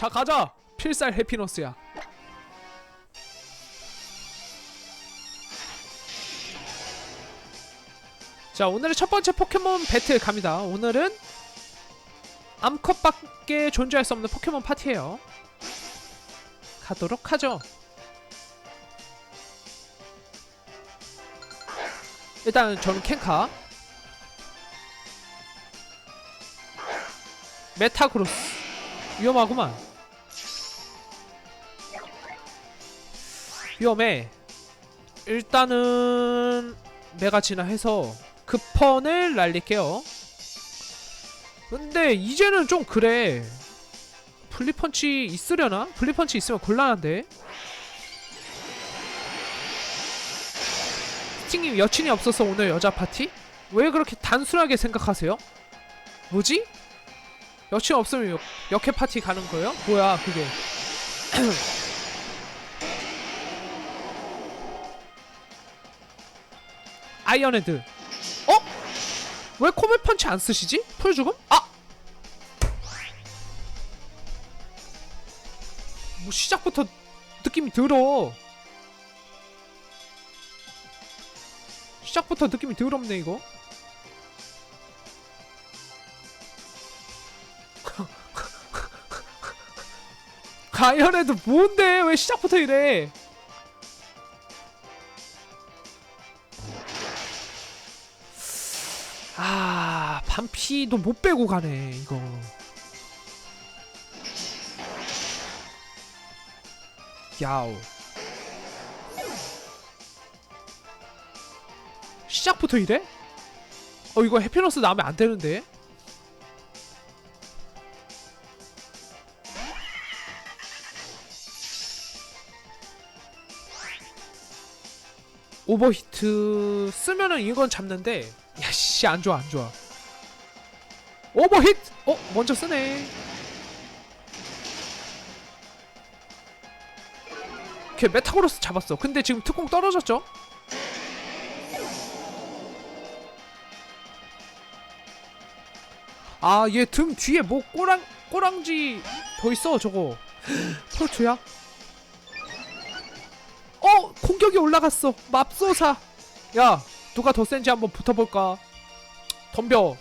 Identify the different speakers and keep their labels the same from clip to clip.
Speaker 1: 자 가자. 필살 해피너스야. 자 오늘의 첫 번째 포켓몬 배틀 갑니다. 오늘은 암컷밖에 존재할 수 없는 포켓몬 파티예요. 가도록 하죠. 일단 저는 캔카. 메타그로스. 위험하구만 위험해 일단은 메가지나 해서 급펀을 날릴게요 근데 이제는 좀 그래 블리펀치 있으려나? 블리펀치 있으면 곤란한데 스팅님 여친이 없어서 오늘 여자 파티? 왜 그렇게 단순하게 생각하세요? 뭐지? 여친 없으면 역, 역해 파티 가는 거예요? 뭐야 그게 아이언헤드 어? 왜 코멜 펀치 안 쓰시지? 풀 죽음? 아! 뭐 시작부터 느낌이 들어 시작부터 느낌이 더럽네 이거 가연해도 뭔데 왜 시작부터 이래 아 반피도 못 빼고 가네 이거. 야오. 시작부터 이래? 어 이거 해피너스 나오면 안 되는데? 오버히트 쓰면은 이건 잡는데 야씨 안 좋아 안 좋아 오버히트! 어 먼저 쓰네. 걔 메타고로스 잡았어. 근데 지금 특공 떨어졌죠? 아 얘 등 뒤에 뭐 꼬랑 꼬랑지 더 있어 저거. 펄투야? 어 공격이 올라갔어. 맙소사. 야 누가 더 센지 한번 붙어볼까? 덤벼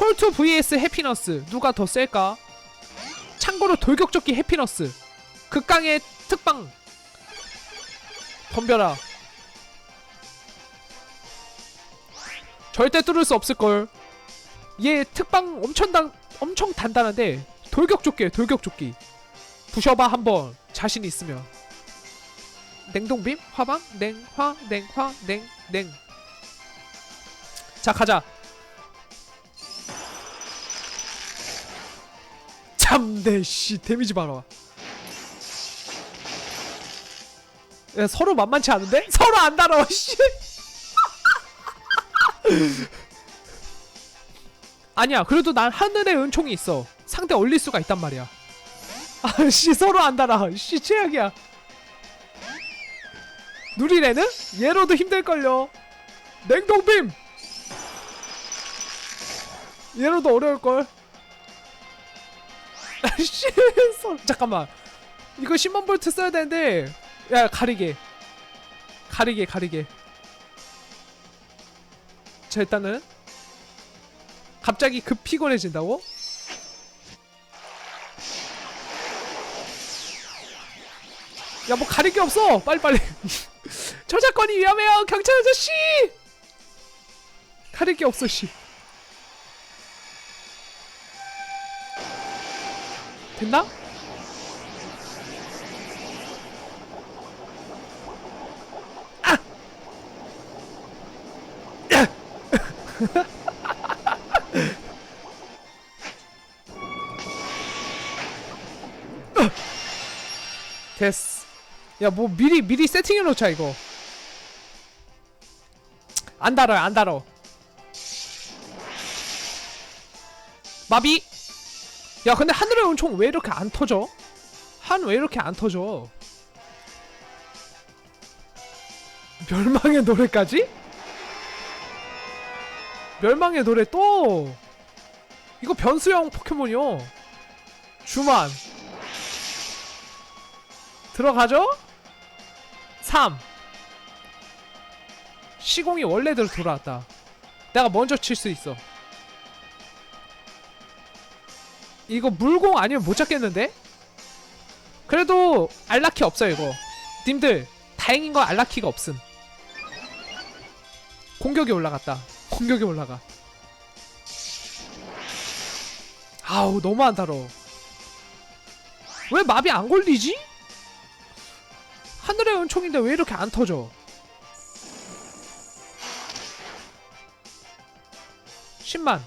Speaker 1: 폴투 vs 해피너스. 누가 더 셀까? 참고로 돌격조끼 해피너스. 극강의 특방. 덤벼라. 절대 뚫을 수 없을걸. 얘 특방 엄청 단 엄청 단단한데 돌격조끼 돌격조끼. 부셔봐 한번. 자신 있으면. 냉동빔? 화방? 냉화? 냉화? 냉 냉. 자 가자 참내 씨 데미지 봐라 야, 서로 만만치 않은데? 서로 안 달아 씨. 아니야 그래도 난 하늘의 은총이 있어. 상대 올릴 수가 있단 말이야. 아씨 서로 안 달아. 씨 최악이야. 누리래는? 얘로도 힘들걸요. 냉동빔! 얘로도 어려울걸 아씨 잠깐만. 이거 10만 볼트 써야 되는데 야 가리게. 가리게 가리게. 자 일단은 갑자기 급 피곤해진다고? 야 뭐 가릴 게 없어. 빨리빨리. 저작권이 위험해요 경찰 아저씨! 가릴 게 없어 씨 됐나? 아! 됐어 야뭐 미리 미리 세팅해 놓자 이거 안 달아요 안 달어 마비 야 근데 하늘의 은총 왜 이렇게 안 터져? 한 왜 이렇게 안 터져? 멸망의 노래까지? 멸망의 노래 또 이거 변수형 포켓몬이요 주만 들어가죠? 3 시공이 원래대로 돌아왔다 내가 먼저 칠 수 있어 이거 물공 아니면 못 잡겠는데? 그래도 알라키 없어요 이거 님들 다행인 건 알라키가 없음 공격이 올라갔다 공격이 올라가 아우 너무 안 달어 왜 맙이 안 걸리지? 하늘의 은총인데 왜 이렇게 안 터져? 10만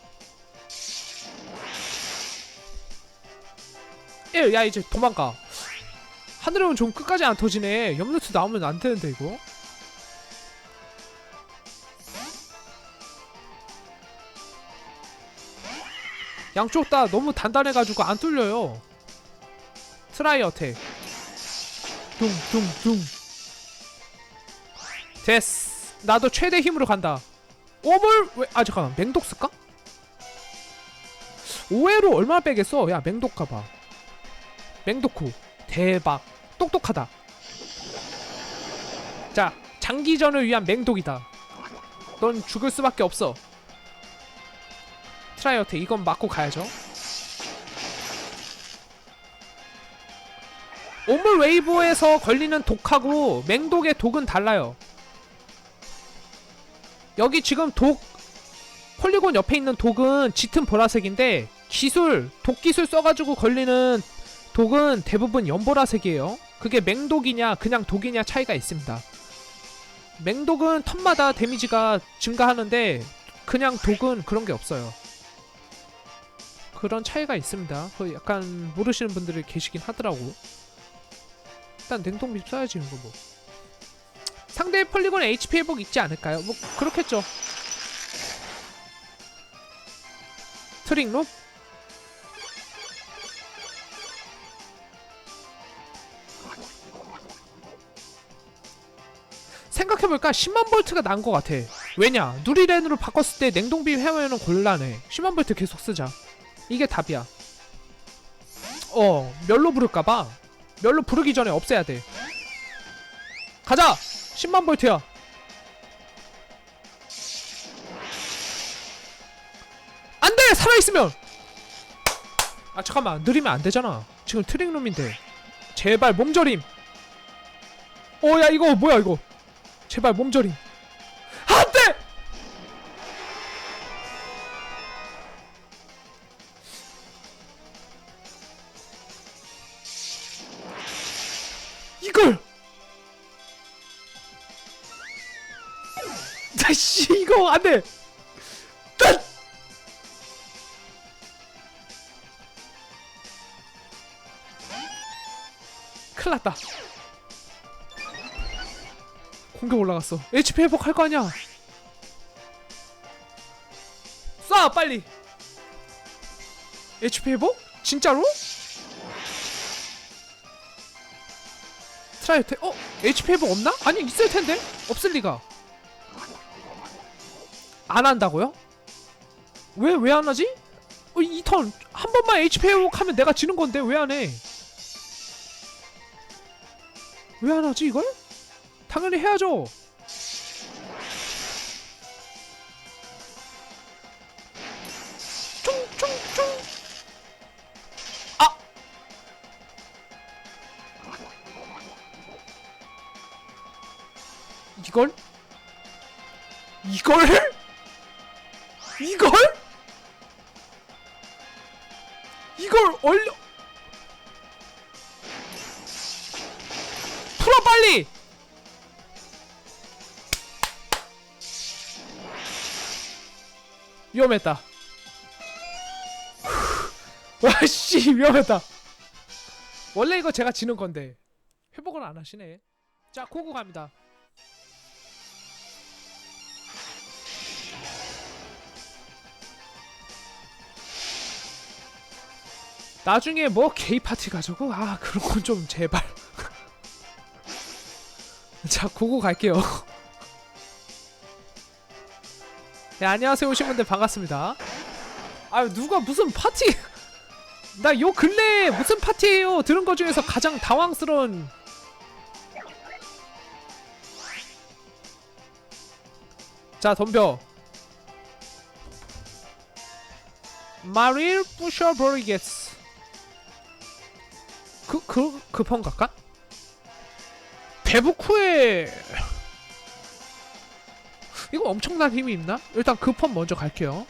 Speaker 1: 1. 야 이제 도망가. 하늘의 은총 끝까지 안 터지네. 염루트 나오면 안 되는데 이거? 양쪽 다 너무 단단해가지고 안 뚫려요. 트라이 어택. 둥둥둥. 됐어 나도 최대 힘으로 간다. 오물? 왜? 아 잠깐만. 맹독 쓸까? 5회로 얼마 빼겠어? 야 맹독 가봐 맹독후 대박 똑똑하다. 자 장기전을 위한 맹독이다. 넌 죽을 수밖에 없어. 트라이 어택 이건 맞고 가야죠. 오물 웨이브에서 걸리는 독하고 맹독의 독은 달라요. 여기 지금 독 폴리곤 옆에 있는 독은 짙은 보라색인데 기술 독 기술 써가지고 걸리는 독은 대부분 연보라색이에요. 그게 맹독이냐 그냥 독이냐 차이가 있습니다. 맹독은 턴마다 데미지가 증가하는데 그냥 독은 그런 게 없어요. 그런 차이가 있습니다. 그 약간 모르시는 분들이 계시긴 하더라고. 일단 냉동빔 써야지 이거 뭐 상대의 폴리곤 HP 회복 있지 않을까요? 뭐 그렇겠죠 트릭 롭 생각해볼까 10만 볼트가 난 것 같아 왜냐 누리렌으로 바꿨을 때 냉동빔 해면은 곤란해 10만 볼트 계속 쓰자 이게 답이야 어 멸로 부를까봐 멸로 부르기 전에 없애야 돼. 가자! 10만 볼트야. 안 돼! 살아있으면! 아, 잠깐만. 느리면 안 되잖아. 지금 트랙룸인데. 제발 몸저림. 어, 야, 이거 뭐야, 이거. 제발 몸저림. 안 돼! 이걸 자 씨 이거 안 돼 올라갔어 HP 회복 할 거 아니야 쏴 빨리 HP 회복? 진짜로? 트라이 테 어? HP 회복 없나? 아니 있을 텐데 없을 리가 안 한다고요? 왜 왜 안 하지? 어, 이턴 한 번만 HP 회복하면 내가 지는 건데 왜 안 해? 왜 안 하지 이걸? 당연히 해야죠. 이걸? 이걸? 이걸? 이걸 얼려 풀어 빨리! 위험했다. 와씨 위험했다. 원래 이거 제가 지는 건데 회복을 안 하시네. 자 고고 갑니다. 나중에 뭐 게이 파티 가자고? 아 그런 건 좀 제발. 자 고고 갈게요. 네 안녕하세요 오신 분들 반갑습니다. 아 누가 무슨 파티? 나 요 근래 무슨 파티예요 들은 거 중에서 가장 당황스러운 자 덤벼 마릴 부셔버리겠스 그, 그? 대북 후에 이거 엄청난 힘이 있나? 일단 급한 먼저 갈게요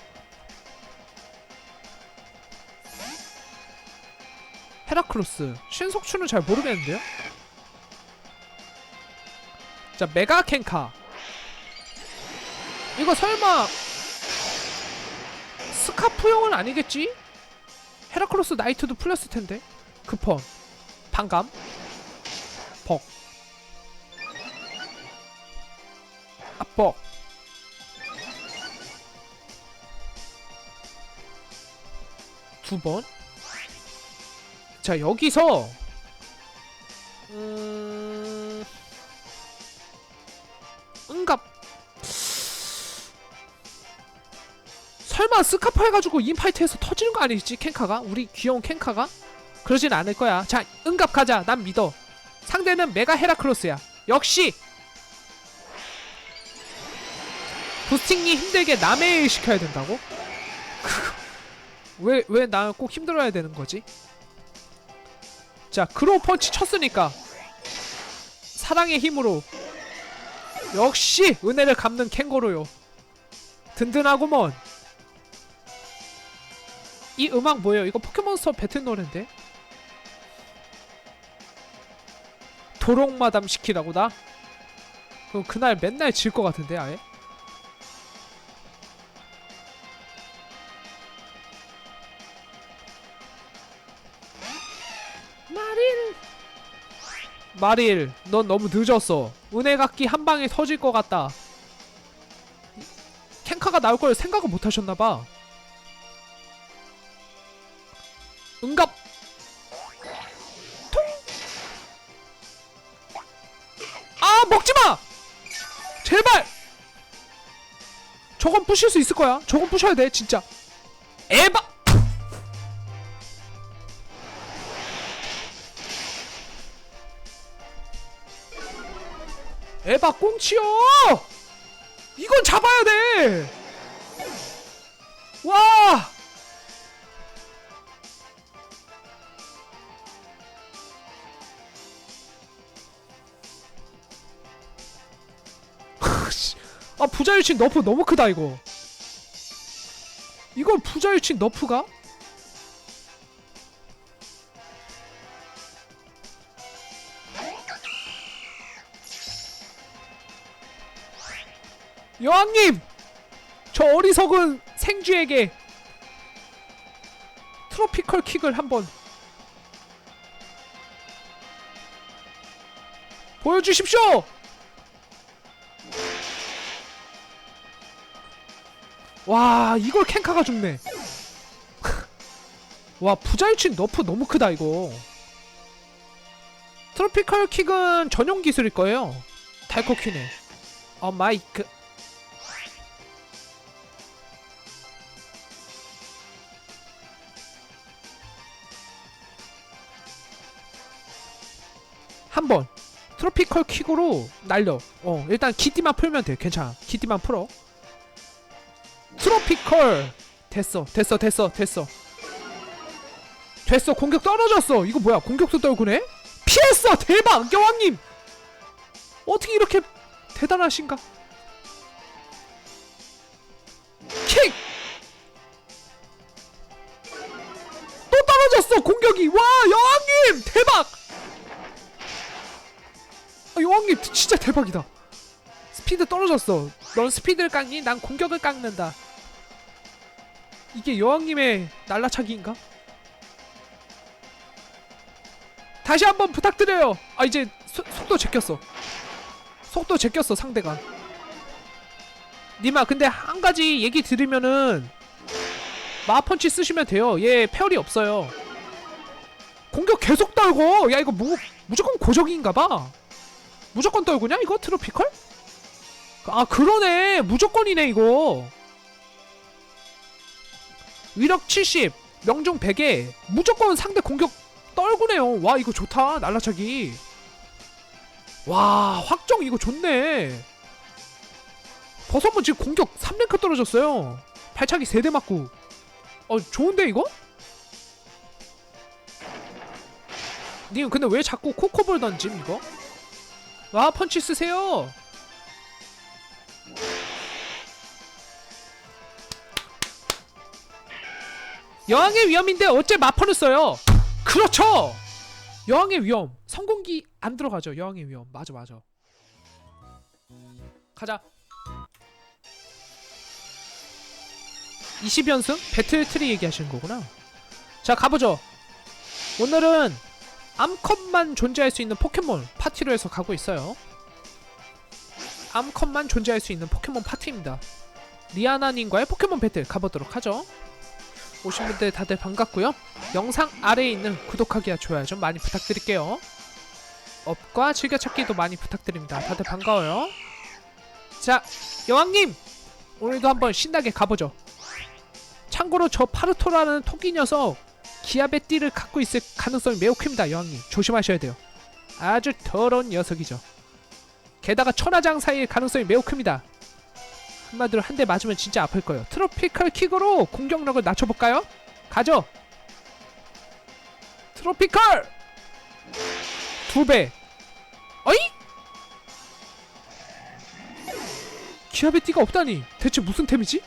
Speaker 1: 헤라클로스 신속추는 잘 모르겠는데요? 자 메가 캔카 이거 설마 스카프형은 아니겠지? 헤라클로스 나이트도 풀렸을 텐데 급헌 반감? 벅 압벅 두번? 자 여기서 음... 응갑. 설마 스카프 해가지고 인파이트에서 터지는 거 아니지 캔카가? 우리 귀여운 캔카가? 그러진 않을 거야. 자 응갑 가자. 난 믿어. 상대는 메가 헤라클로스야. 역시! 부스팅이 힘들게 남의 일 시켜야 된다고? 왜 왜 나 꼭 힘들어야 되는 거지? 자 크로우 펀치 쳤으니까 사랑의 힘으로 역시 은혜를 갚는 캥거루요. 든든하구먼. 이 음악 뭐예요? 이거 포켓몬스터 배틀 노래인데 도롱마담 시키라고 나? 그럼 그날 맨날 질 것 같은데 아예? 마릴 마릴 넌 너무 늦었어 은혜 갚기 한 방에 터질 것 같다 캔카가 나올 걸 생각을 못 하셨나봐 응갑 제발 저건 부실 수 있을 거야 저건 부셔야 돼 진짜 에바 에바 꽁치요! 이건 잡아야 돼! 와! 아 부자유친 너프 너무 크다 이거 이걸 부자유친 너프가? 여왕님! 저 어리석은 생쥐에게 트로피컬 킥을 한번 보여주십시오! 와 이걸 캔카가 죽네. 와 부자유친 너프 너무 크다 이거. 트로피컬 킥은 전용 기술일 거예요. 달코큐네 어 마이크. 한번. 트로피컬 킥으로 날려. 어 일단 기띠만 풀면 돼. 괜찮아. 기띠만 풀어 트로피컬. 됐어 됐어 됐어 됐어. 됐어 공격 떨어졌어. 이거 뭐야? 공격도 떨구네? 피했어! 대박! 여왕님! 어떻게 이렇게 대단하신가? 킥! 또 떨어졌어 공격이. 와 여왕님! 대박! 아, 여왕님 진짜 대박이다. 스피드 떨어졌어. 넌 스피드를 깎니? 난 공격을 깎는다 이게 여왕님의 날라차기인가? 다시 한번 부탁드려요. 아 이제 소, 속도 제꼈어. 속도 제꼈어 상대가. 니마 근데 한 가지 얘기 드리면은 마펀치 쓰시면 돼요. 얘 페어리 없어요. 공격 계속 떨고 야 이거 뭐 무조건 고정인가봐. 무조건 떨구냐 이거? 트로피컬? 아 그러네. 무조건이네 이거 위력 70 명중 100에 무조건 상대 공격 떨구네요. 와 이거 좋다 날라차기. 와 확정 이거 좋네. 버섯은 지금 공격 3랭크 떨어졌어요. 발차기 3대 맞고. 어 좋은데 이거? 님 근데 왜 자꾸 코코볼 던짐 이거? 와 펀치 쓰세요. 여왕의 위험인데 어째 마퍼를 써요? 그렇죠. 여왕의 위험 성공기 안 들어가죠. 여왕의 위험 맞아 맞아. 가자. 20연승 배틀 트리 얘기하시는 거구나. 자 가보죠. 오늘은 암컷만 존재할 수 있는 포켓몬 파티로 해서 가고 있어요. 암컷만 존재할 수 있는 포켓몬 파티입니다. 리아나님과의 포켓몬 배틀 가보도록 하죠. 오신 분들 다들 반갑고요. 영상 아래에 있는 구독하기와 좋아요 좀 많이 부탁드릴게요. 업과 즐겨찾기도 많이 부탁드립니다. 다들 반가워요. 자, 여왕님 오늘도 한번 신나게 가보죠. 참고로 저 파르토라는 토끼 녀석 기압의 띠를 갖고 있을 가능성이 매우 큽니다. 여왕님 조심하셔야 돼요. 아주 더러운 녀석이죠. 게다가 천하장사일 가능성이 매우 큽니다. 한마디로 한 대 맞으면 진짜 아플 거예요. 트로피컬 킥으로 공격력을 낮춰볼까요? 가죠. 트로피컬 두 배. 어이? 기압의 띠가 없다니 대체 무슨 템이지?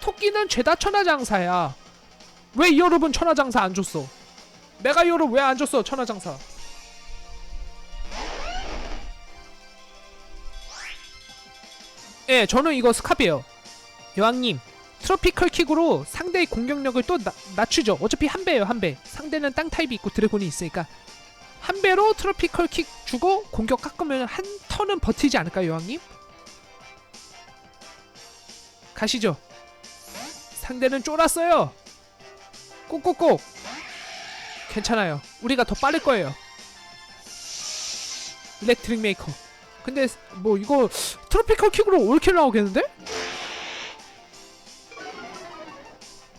Speaker 1: 토끼는 죄다 천하장사야. 왜 이 여러분 천하장사 안 줬어? 내가 이 여러분 왜 안 줬어 천하장사? 예, 저는 이거 스캅이에요. 여왕님, 트로피컬 킥으로 상대의 공격력을 또 나, 낮추죠. 어차피 한 배예요, 한 배. 상대는 땅 타입이 있고 드래곤이 있으니까 한 배로 트로피컬 킥 주고 공격 깎으면 한 턴은 버티지 않을까요, 여왕님? 가시죠. 상대는 쫄았어요. 꼭꼭꼭. 괜찮아요. 우리가 더 빠를 거예요. 일렉트릭 메이커. 근데 뭐 이거 트로피컬 킥으로 올킬 나오겠는데?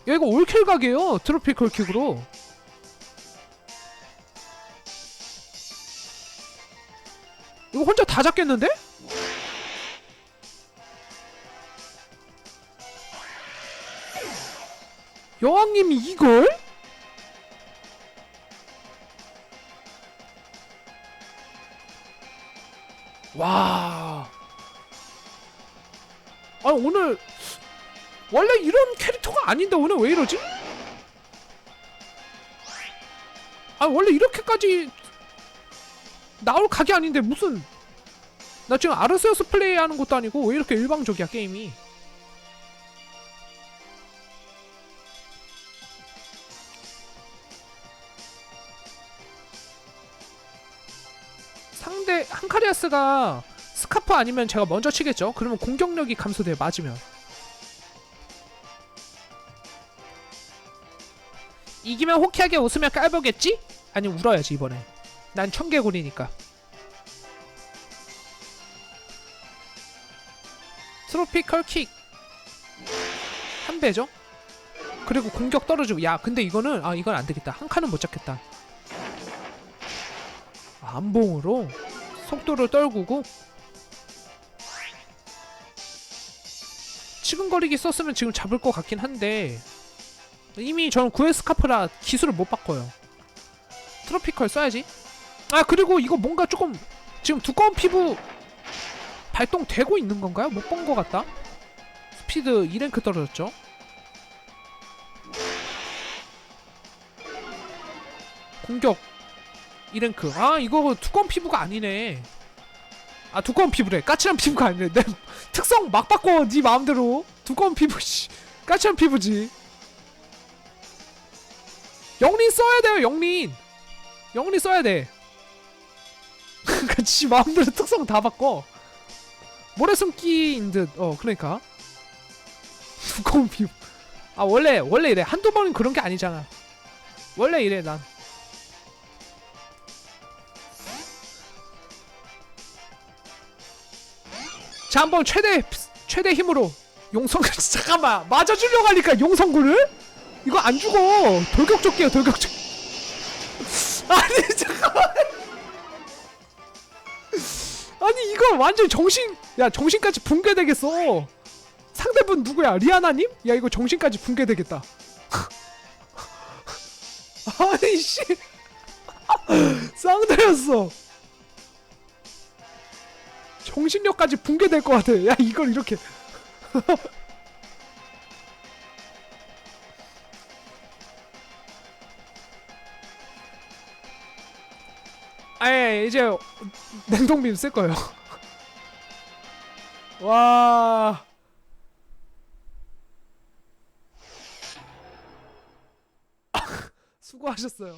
Speaker 1: 야 이거 올킬 각이에요 트로피컬 킥으로 이거 혼자 다 잡겠는데? 여왕님이 이걸? 아닌데 오늘 왜 이러지? 아 원래 이렇게까지 나올 각이 아닌데 무슨 나 지금 아르세우스 플레이하는 것도 아니고 왜 이렇게 일방적이야 게임이? 상대 한카리아스가 스카프 아니면 제가 먼저 치겠죠? 그러면 공격력이 감소돼요 맞으면 이기면 호쾌하게 웃으며 깔보겠지? 아니면 울어야지 이번에. 난 청개구리니까. 트로피컬 킥. 한 배죠? 그리고 공격 떨어지고 야 근데 이거는 아 이건 안 되겠다. 한 칸은 못 잡겠다. 안봉으로 속도를 떨구고. 치근거리기 썼으면 지금 잡을 것 같긴 한데 이미 저는 구에스카프라 기술을 못 바꿔요. 트로피컬 써야지. 아 그리고 이거 뭔가 조금 지금 두꺼운 피부 발동되고 있는 건가요? 못 본 것 같다. 스피드 2랭크 떨어졌죠? 공격 2랭크. 아 이거 두꺼운 피부가 아니네. 아 두꺼운 피부래. 까칠한 피부가 아니네. 내 특성 막 바꿔 네 마음대로. 두꺼운 피부 씨. 까칠한 피부지 영린 써야 돼요 영린. 영린 써야 돼. 그니까 지 마음대로 특성 다 바꿔. 모래 숨기인 듯어 그러니까. 두꺼운 피부 아 원래 원래 이래. 한두 번은 그런 게 아니잖아. 원래 이래 난. 자 한번 최대 최대 힘으로 용성 잠깐만 맞아주려고 하니까 용성구를? 이거 안 죽어. 돌격조끼야 돌격조 아니 잠깐만. 아니 이거 완전 정신 야 정신까지 붕괴되겠어. 상대분 누구야? 리아나님? 야 이거 정신까지 붕괴되겠다. 아니 씨. 쌍대였어. 정신력까지 붕괴될 것 같아. 야 이걸 이렇게 아예 이제 냉동빔 쓸 거예요. 와. 수고하셨어요.